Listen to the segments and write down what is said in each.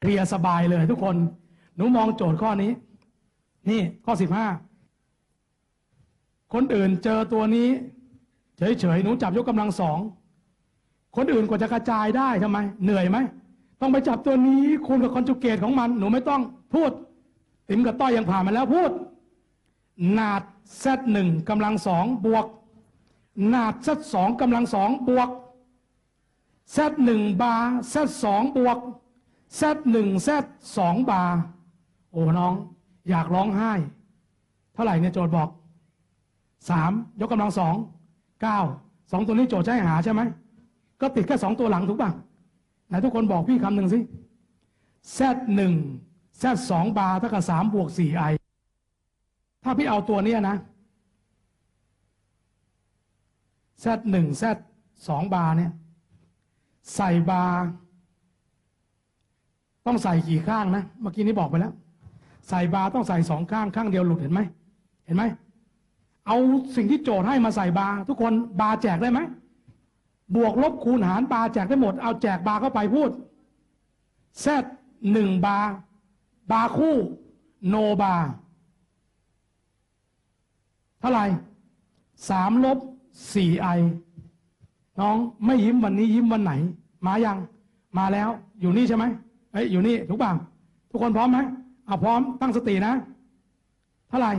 เคลียร์สบายเลยทุกคน หนูมองโจทย์ข้อนี้ นี่ข้อสิบห้าคนอื่นเจอตัวนี้ เฉยๆ หนูจับยกกำลังสอง คนอื่นกว่าจะกระจายได้ทำไม เหนื่อยไหม ต้องไปจับตัวนี้คูณกับคอนจูเกตของมัน หนูไม่ต้องพูด ติ๋มกับต้อยยังผ่านมาแล้วพูด นาดเซตหนึ่งกำลังสองบวก นาดเซตสองกำลังสองบวกเซตหนึ่งบาร์เซตสองบวก เซตหนึ่งเซตสองบาร์โอ้น้อง อยากร้องไห้ เท่าไหร่เนี่ยโจทย์บอกสามยกกำลังสองเก้าสองตัวนี้โจทย์ให้หาใช่ไหม ก็ติดแค่สองตัวหลังถูกป่ะไหนทุกคนบอกพี่คำหนึ่งสิเซตหนึ่งเซตสองบาร์เท่ากับสามบวกสี่ไอถ้าพี่เอาตัวเนี้ยนะเซตหนึ่งเซตสองบาร์เนี่ย ใส่บาร์ ต้องใส่กี่ข้างนะ เมื่อกี้นี้บอกไปแล้ว ใส่บาต้องใส่สองข้างข้างเดียวหลุดเห็นไหม เห็นไหม เอาสิ่งที่โจทย์ให้มาใส่บาทุกคนบาแจกได้ไหม บวกลบคูณหารบาแจกได้หมด เอาแจกบาเข้าไปพูดเซตหนึ่งบา บาคู่ โนบา เท่าไหร่สามลบสี่ไอน้องไม่ยิ้มวันนี้ยิ้มวันไหน มายัง มาแล้วอยู่นี่ใช่ไหม เอ้ยอยู่นี่ถูกป่ะทุกคนพร้อมไหมเอาพร้อมตั้งสตินะ เท่าไหร่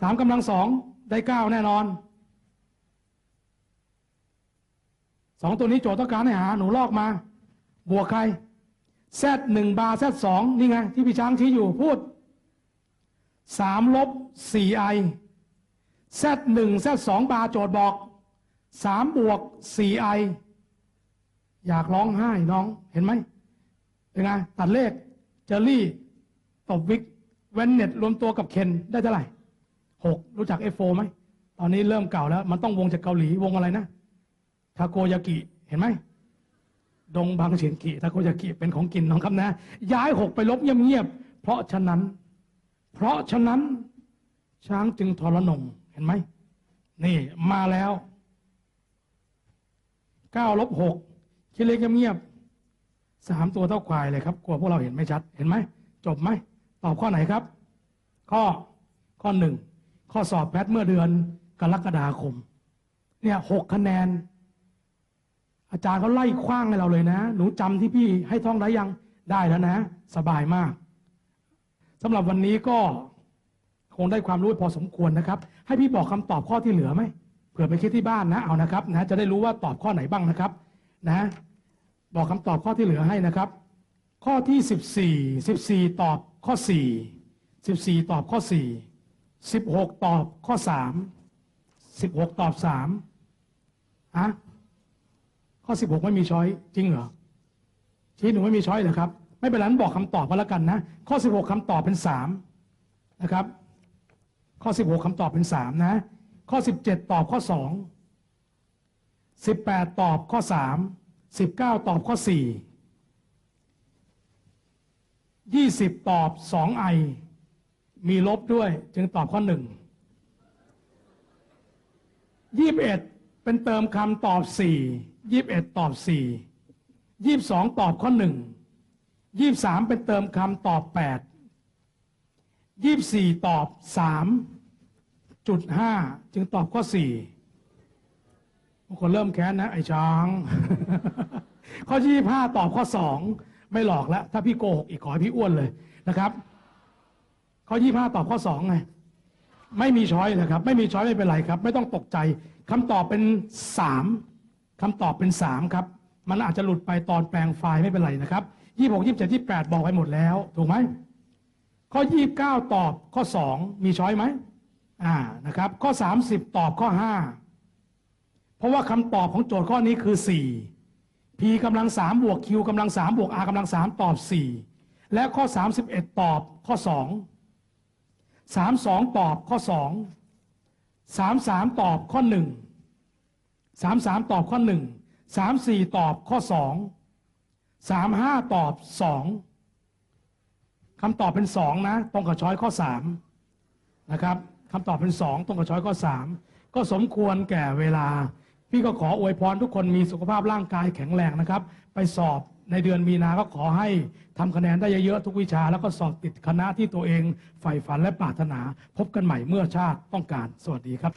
สามกำลังสองได้เก้าแน่นอนสองตัวนี้โจทย์ต้องการให้หา หนูลอกมา บวกใครแซดหนึ่งบาร์แซดสองนี่ไง ที่พี่ช้างชี้อยู่พูดสามลบสี่ไอแซดหนึ่งแซดสองบาร์โจทย์บอกสามบวกสี่ไออยากร้องไห้น้องเห็นไหม นไงตัดเลขเจอรี่ตบวิกเวนเน็ตรวมตัวกับเคนได้เท่าไหร่หกรู้จักเอฟโฟไหมตอนนี้เริ่มเก่าแล้ว มันต้องวงจากเกาหลีวงอะไรนะทาโกยากิเห็นไหมดงบางเฉียนกิทาโกยากิเป็นของกินน้องครับนะ ย้ายหกไปลบเงียบๆเพราะฉะนั้น เพราะฉะนั้นช้างจึงทรนงเห็นไหมนี่มาแล้วเก้าลบหกคิดเล็กเงียบ สามตัวเท่าควายเลยครับ กลัวพวกเราเห็นไม่ชัด เห็นไหม จบไหม ตอบข้อไหนครับ ข้อ ข้อหนึ่ง ข้อสอบแพทเมื่อเดือนกรกฎาคม เนี่ยหกคะแนน อาจารย์เขาไล่คว้างให้เราเลยนะ หนูจำที่พี่ให้ท่องได้ยัง ได้แล้วนะ สบายมากสำหรับวันนี้ก็คงได้ความรู้พอสมควรนะครับ ให้พี่บอกคำตอบข้อที่เหลือไหม เผื่อไปคิดที่บ้านนะ เอานะครับ นะ จะได้รู้ว่าตอบข้อไหนบ้างนะครับ นะ บอกคำตอบข้อที่เหลือให้นะครับ ข้อที่สิบสี่สิบสี่ตอบข้อสี่สิบสี่ตอบข้อสี่สิบหกตอบข้อสามสิบหกตอบสามอะข้อ 16 ไม่มีช้อยจริงเหรอชี้หนูไม่มีช้อยเหรอครับ ไม่เป็นไรบอกคำตอบก็แล้วกันนะ ข้อ 16คำตอบเป็น 3 นะครับ ข้อ 16คำตอบเป็น 3 นะ ข้อ 17 ตอบข้อ 2 18 ตอบข้อ 3 19 ตอบข้อ 4 20 ตอบ 2i มีลบด้วยจึงตอบข้อ 1 21 เป็นเติมคำตอบ 4 21 ตอบ 4 22 ตอบข้อ 1 23 เป็นเติมคำตอบ 8 24 ตอบ 3.5 จึงตอบข้อ 4 ทุกคนเริ่มแค้นนะ ไอ้ช้าง ข้อที่ห้าตอบข้อสองไม่หลอกแล้ว ถ้าพี่โกหกอีกขอให้พี่อ้วนเลยนะครับ ข้อที่ห้าตอบข้อสองไงไม่มีช้อยเลยครับ ไม่มีช้อยไม่เป็นไรครับ ไม่ต้องตกใจคำตอบเป็นสามคำตอบเป็นสามครับ มันอาจจะหลุดไปตอนแปลงไฟล์ไม่เป็นไรนะครับยี่หกยี่เจ็ดยี่แปดบอกไปหมดแล้ว ถูกไหมข้อยี่เก้าตอบข้อสองมีช้อยไหมอ่านะครับ ข้อสามสิบตอบข้อห้า เพราะว่าคำตอบของโจทย์ข้อนี้คือสี่ p กำลังสามบวก q กำลังสามบวก r กำลังสามตอบสี่และข้อสามสิบเอ็ดตอบข้อสองสามสองตอบข้อสองสามสามตอบข้อหนึ่งสามสามตอบข้อหนึ่งสามสี่ตอบข้อสองสามห้าตอบสองคำตอบเป็นสองนะ ตรงกับช้อยข้อสามนะครับคำตอบเป็นสองตรงกับช้อยข้อสามก็สมควรแก่เวลา พี่ก็ขออวยพรทุกคนมีสุขภาพร่างกายแข็งแรงนะครับ ไปสอบในเดือนมีนาก็ขอให้ทำคะแนนได้เยอะๆทุกวิชา แล้วก็สอบติดคณะที่ตัวเองใฝ่ฝันและปรารถนา พบกันใหม่เมื่อชาติต้องการ สวัสดีครับ